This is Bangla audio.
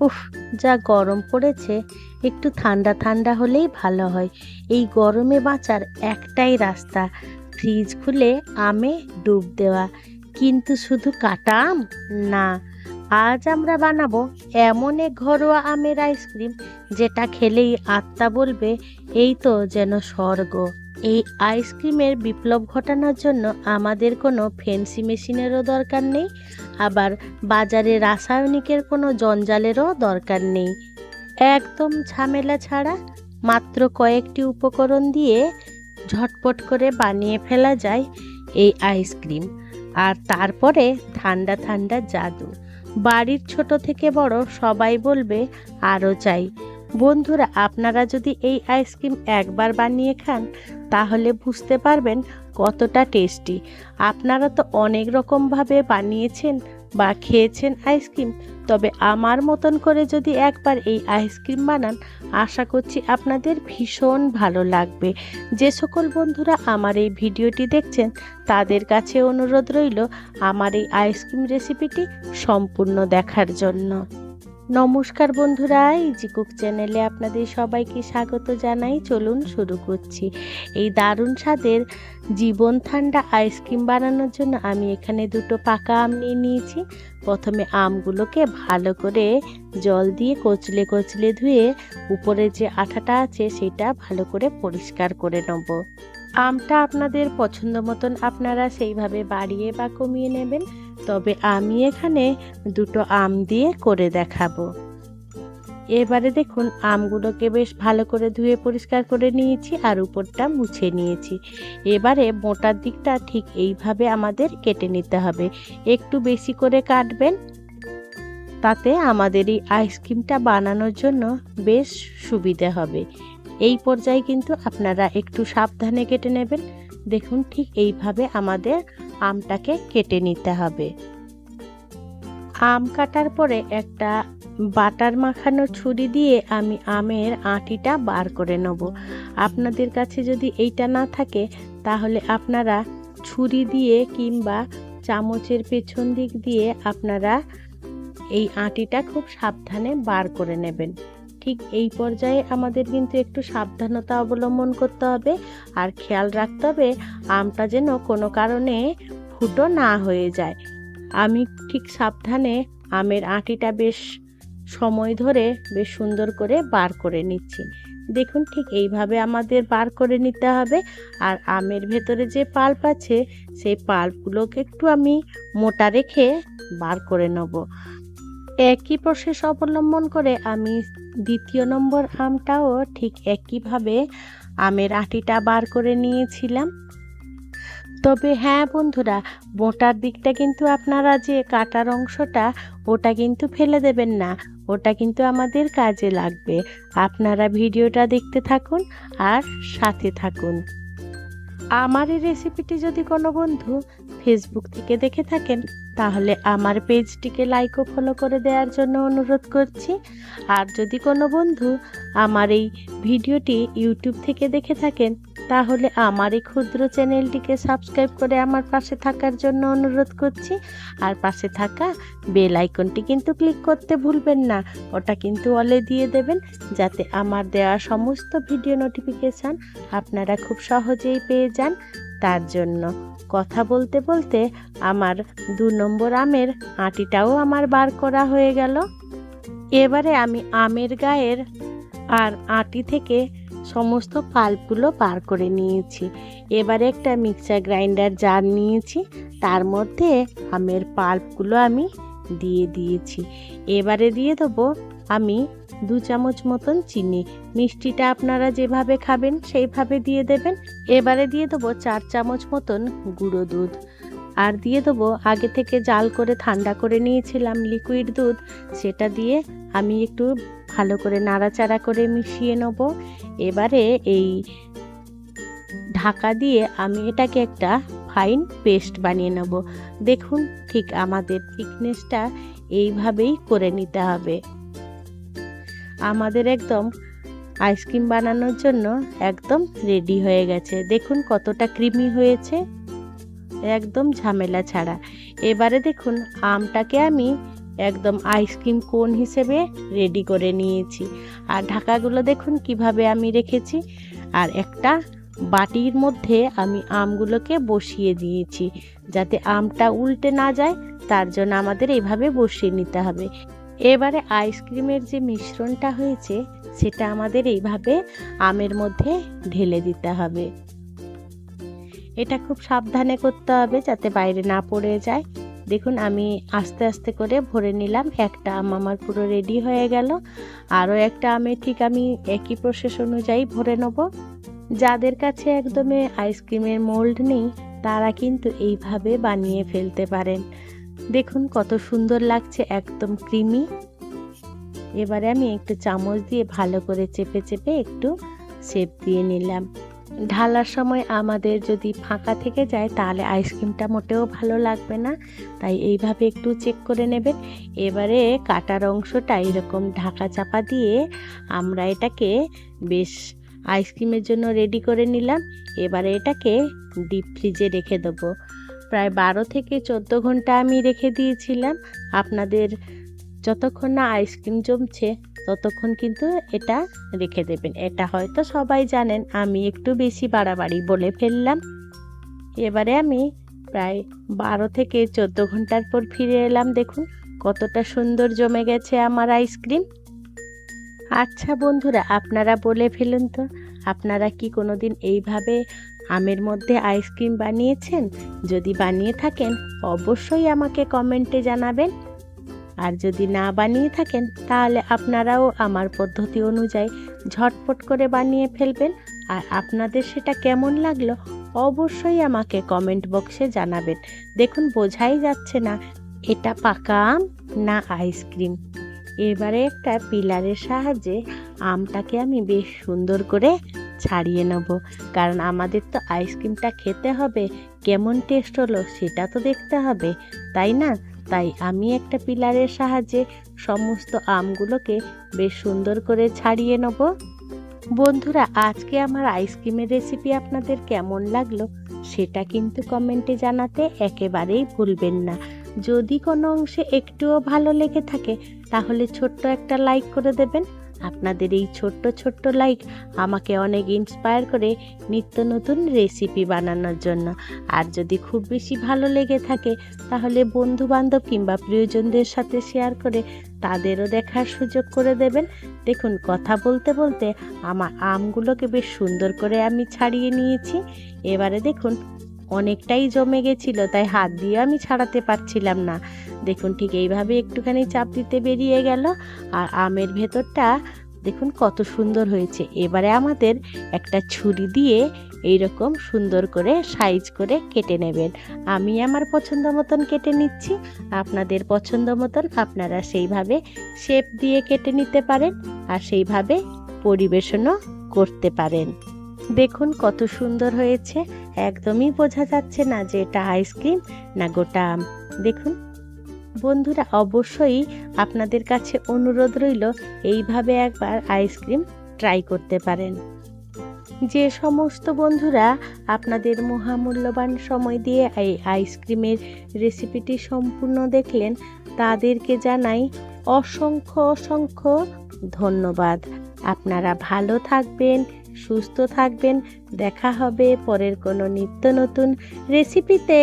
উফ, যা গরম পড়েছে, একটু ঠান্ডা ঠান্ডা হলেই ভালো হয়। এই গরমে বাঁচার একটাই রাস্তা, ফ্রিজ খুলে আমে ডুব দেওয়া। কিন্তু শুধু কাটা আম? না, আজ আমরা বানাবো এমন এক ঘরোয়া আমের আইসক্রিম, যেটা খেলেই আত্মা বলবে, এই তো যেন স্বর্গ। এই আইসক্রিমের বিপ্লব ঘটানোর জন্য আমাদের কোনো ফেন্সি মেশিনেরও দরকার নেই। আবার বাজারে রাসায়নিকের কোনো জঞ্জালেরও দরকার নেই। একদম ঝামেলা ছাড়া মাত্র কয়েকটি উপকরণ দিয়ে ঝটপট করে বানিয়ে ফেলা যায় এই আইসক্রিম। আর তারপরে ঠান্ডা ঠান্ডা জাদু। বাড়ির ছোট থেকে বড় সবাই বলবে, আরও চাই। বন্ধুরা, আপনারা যদি এই আইসক্রিম একবার বানিয়ে খান, তাহলে বুঝতে পারবেন কতটা টেস্টি। আপনারা তো অনেক রকমভাবে বানিয়েছেন বা খেয়েছেন আইসক্রিম, তবে আমার মতন করে যদি একবার এই আইসক্রিম বানান, আশা করছি আপনাদের ভীষণ ভালো লাগবে। যে সকল বন্ধুরা আমার এই ভিডিওটি দেখছেন, তাদের কাছে অনুরোধ রইল আমার এই আইসক্রিম রেসিপিটি সম্পূর্ণ দেখার জন্য। নমস্কার বন্ধুরা ইজি কুক চ্যানেলে আপনাদের সবাইকে স্বাগত জানাই। চলুন শুরু করছি। এই দারুণ স্বাদের জীবন ঠান্ডা আইসক্রিম বানানোর জন্য আমি এখানে দুটো পাকা আম নিয়ে নিয়েছি। প্রথমে আমগুলোকে ভালো করে জল দিয়ে কচলে কচলে ধুয়ে উপরে যে আঠাটা আছে সেটা ভালো করে পরিষ্কার করে নেব। আমটা আপনাদের পছন্দ মতন আপনারা সেইভাবে বাড়িয়ে বা কমিয়ে নেবেন। তবে আমি এখানে দুটো আম দিয়ে করে দেখাবো। এবারে দেখুন, আমগুলোকে বেশ ভালো করে ধুয়ে পরিষ্কার করে নিয়েছি আর উপরটা মুছে নিয়েছি। এবারে মোটার দিকটা ঠিক এইভাবে আমাদের কেটে নিতে হবে। একটু বেশি করে কাটবেন, তাতে আমাদের এই আইসক্রিমটা বানানোর জন্য বেশ সুবিধে হবে। এই পর্যায়ে কিন্তু আপনারা একটু সাবধানে কেটে নেবেন। দেখুন, ঠিক এইভাবে আমাদের আমটাকে কেটে নিতে হবে। আম কাটার পরে একটা বাটার মাখানো ছুরি দিয়ে আমি আমের আঁটিটা বার করে নেব। আপনাদের কাছে যদি এইটা না থাকে, তাহলে আপনারা ছুরি দিয়ে কিংবা চামচের পেছন দিক দিয়ে আপনারা এই আঁটিটা খুব সাবধানে বার করে নেবেন। ঠিক এই পর্যায়ে আমাদের কিন্তু একটু সাবধানতা অবলম্বন করতে হবে। আর খেয়াল রাখতে হবে, আমটা যেন কোনো কারণে ফুটো না হয়ে যায়। আমি ঠিক সাবধানে আমের আঁটিটা বেশ সময় ধরে বেশ সুন্দর করে বার করে নিচ্ছি। দেখুন ঠিক এইভাবে আমাদের বার করে নিতে হবে। আর আমের ভেতরে যে পাল্প আছে, সেই পাল্পগুলোকে একটু আমি মোটা রেখে বার করে নেব। একই প্রসেস অবলম্বন করে আমি দ্বিতীয় নম্বর আমটাও ঠিক একইভাবে আমের আটিটা বার করে নিয়েছিলাম। তবে হ্যাঁ বন্ধুরা, মোটার দিকটা কিন্তু আপনারা যে কাটার অংশটা, ওটা কিন্তু ফেলে দেবেন না, ওটা কিন্তু আমাদের কাজে লাগবে। আপনারা ভিডিওটা দেখতে থাকুন আর সাথে থাকুন। আমার এই রেসিপিটি যদি কোনো বন্ধু ফেসবুক থেকে দেখে থাকেন, তাহলে আমার পেজটিকে লাইক ও ফলো করে দেওয়ার জন্য অনুরোধ করছি। আর যদি কোনো বন্ধু আমার এই ভিডিওটি ইউটিউব থেকে দেখে থাকেন তাহলে আমার এই ক্ষুদ্র চ্যানেলটিকে সাবস্ক্রাইব করে আমার পাশে থাকার জন্য অনুরোধ করছি। আর পাশে থাকা বেল আইকনটি কিন্তু ক্লিক করতে ভুলবেন না। ওটা কিন্তু অলে দিয়ে দেবেন যাতে আমার দেওয়া সমস্ত ভিডিও নোটিফিকেশান আপনারা খুব সহজেই পেয়ে যান। তার জন্য কথা বলতে বলতে আমার দু নম্বর আমের আটিটাও আমার বার করা হয়ে গেল। এবারে আমি আমের গায়ের আর আটি থেকে সমস্ত পাল্পগুলো বার করে নিয়েছি। এবারে একটা মিক্সার গ্রাইন্ডার জার নিয়েছি। তার মধ্যে আমের পাল্পগুলো আমি দিয়ে দিয়েছি। এবারে দিয়ে দেবো আমি দু চামচ মতন চিনি। মিষ্টিটা আপনারা যেভাবে খাবেন সেইভাবে দিয়ে দেবেন। এবারে দিয়ে দেবো চার চামচ মতন গুঁড়ো দুধ। আর দিয়ে দেবো আগে থেকে জাল করে ঠান্ডা করে নিয়েছিলাম লিকুইড দুধ। সেটা দিয়ে আমি একটু ভালো করে নাড়াচাড়া করে মিশিয়ে নেব। এবারে এই ঢাকা দিয়ে আমি এটাকে একটা ফাইন পেস্ট বানিয়ে নেব। দেখুন ঠিক আমাদের থিকনেসটা এইভাবেই করে নিতে হবে। আমাদের একদম আইসক্রিম বানানোর জন্য একদম রেডি হয়ে গেছে। দেখুন কতটা ক্রিমি হয়েছে। একদম ঝামেলা ছাড়া। এবারে দেখুন আমটাকে আমি একদম আইসক্রিম কোন হিসেবে রেডি করে নিয়েছি। আর ঢাকাগুলো দেখুন কীভাবে আমি রেখেছি। আর একটা বাটির মধ্যে আমি আমগুলোকে বসিয়ে দিয়েছি, যাতে আমটা উল্টে না যায়, তার জন্য আমাদের এইভাবে বসিয়ে নিতে হবে। এবারে আইসক্রিমের যে মিশ্রণটা হয়েছে, সেটা আমাদের এইভাবে আমের মধ্যে ঢেলে দিতে হবে। এটা খুব সাবধানে করতে হবে যাতে বাইরে না পড়ে যায়। দেখুন, আমি আস্তে আস্তে করে ভরে নিলাম। একটা আম আমার পুরো রেডি হয়ে গেল। আরও একটা আমে ঠিক আমি একই প্রসেস অনুযায়ী ভরে নেব। যাদের কাছে একদমই আইসক্রিমের মোল্ড নেই, তারা কিন্তু এইভাবে বানিয়ে ফেলতে পারেন। দেখুন, কত সুন্দর লাগছে, একদম ক্রিমি এবারে আমি একটু চামচ দিয়ে ভালো করে চেপে চেপে একটু শেপ দিয়ে নিলাম। ঢালার সময় আমাদের যদি ফাঁকা থেকে যায়, তাহলে আইসক্রিমটা মোটেও ভালো লাগবে না। তাই এইভাবে একটু চেক করে নেবেন। এবারে কাটার অংশটা এরকম ঢাকা চাপা দিয়ে আমরা এটাকে বেশ আইসক্রিমের জন্য রেডি করে নিলাম। এবারে এটাকে ডিপ ফ্রিজে রেখে দেবো। প্রায় বারো থেকে চোদ্দ ঘণ্টা আমি রেখে দিয়েছিলাম। আপনাদের যতক্ষণ না আইসক্রিম জমছে ততক্ষণ কিন্তু এটা রেখে দেবেন। এটা হয়তো সবাই জানেন, আমি একটু বেশি বাড়াবাড়ি বলে ফেললাম। এবারে আমি প্রায় বারো থেকে চোদ্দ ঘণ্টার পর ফিরে এলাম, দেখুন কতটা সুন্দর জমে গেছে আমার আইসক্রিম। আচ্ছা বন্ধুরা, আপনারা বলে ফেলুন তো, আপনারা কি কোনোদিন এইভাবে আমের মধ্যে আইসক্রিম বানিয়েছেন? যদি বানিয়ে থাকেন, অবশ্যই আমাকে কমেন্টে জানাবেন। আর যদি না বানিয়ে থাকেন, তাহলে আপনারাও আমার পদ্ধতি অনুযায়ী ঝটপট করে বানিয়ে ফেলবেন। আর আপনাদের সেটা কেমন লাগল, অবশ্যই আমাকে কমেন্ট বক্সে জানাবেন। দেখুন, বোঝাই যাচ্ছে না, এটা পাকা আম না আইসক্রিম? এবারে একটা পিলারের সাহায্যে আমটাকে আমি বেশ সুন্দর করে ছাড়িয়ে নেব। কারণ আমাদের তো আইসক্রিমটা খেতে হবে, কেমন টেস্ট হলো সেটা তো দেখতে হবে, তাই না? তাই আমি একটা পিলারের সাহায্যে সমস্ত আমগুলোকে বেশ সুন্দর করে ছাড়িয়ে নেব। বন্ধুরা, আজকে আমার আইসক্রিমের রেসিপি আপনাদের কেমন লাগল সেটা কিন্তু কমেন্টে জানাতে একেবারেই ভুলবেন না। যদি কোনো অংশে একটুও ভালো লেগে থাকে, তাহলে ছোট্ট একটা লাইক করে দেবেন। আপনাদের এই ছোট্ট ছোট্ট লাইক আমাকে অনেক ইন্সপায়ার করে নিত্য নতুন রেসিপি বানানোর জন্য। আর যদি খুব বেশি ভালো লেগে থাকে, তাহলে বন্ধু বান্ধব কিংবা প্রিয়জনদের সাথে শেয়ার করে তাদেরও দেখার সুযোগ করে দেবেন। দেখুন, কথা বলতে বলতে আমার আমগুলোকে বেশ সুন্দর করে আমি ছাড়িয়ে নিয়েছি। এবারে দেখুন অনেকটাই জমে গেছিল, তাই হাত দিয়ে আমি ছাড়াতে পারছিলাম না। দেখুন, ঠিক এইভাবে একটুখানি চাপ দিতে বেরিয়ে গেল, আর আমের ভেতরটা দেখুন কত সুন্দর হয়েছে। এবারে আমাদের একটা ছুরি দিয়ে এইরকম সুন্দর করে সাইজ করে কেটে নেবেন। আমি আমার পছন্দ মতন কেটে নিচ্ছি, আপনাদের পছন্দ মতন আপনারা সেইভাবে শেপ দিয়ে কেটে নিতে পারেন, আর সেইভাবে পরিবেশনও করতে পারেন। দেখুন কত সুন্দর হয়েছে। একদমই বোঝা যাচ্ছে না যে এটা আইসক্রিম না গোটা দেখুন। বন্ধুরা, অবশ্যই আপনাদের কাছে অনুরোধ রইল, এইভাবে একবার আইসক্রিম ট্রাই করতে পারেন। যে সমস্ত বন্ধুরা আপনাদের মহামূল্যবান সময় দিয়ে এই আইসক্রিমের রেসিপিটি সম্পূর্ণ দেখলেন, তাদেরকে জানাই অসংখ্য অসংখ্য ধন্যবাদ। আপনারা ভালো থাকবেন সুস্থ থাকবেন। দেখা হবে পরের কোনো নিত্য নতুন রেসিপিতে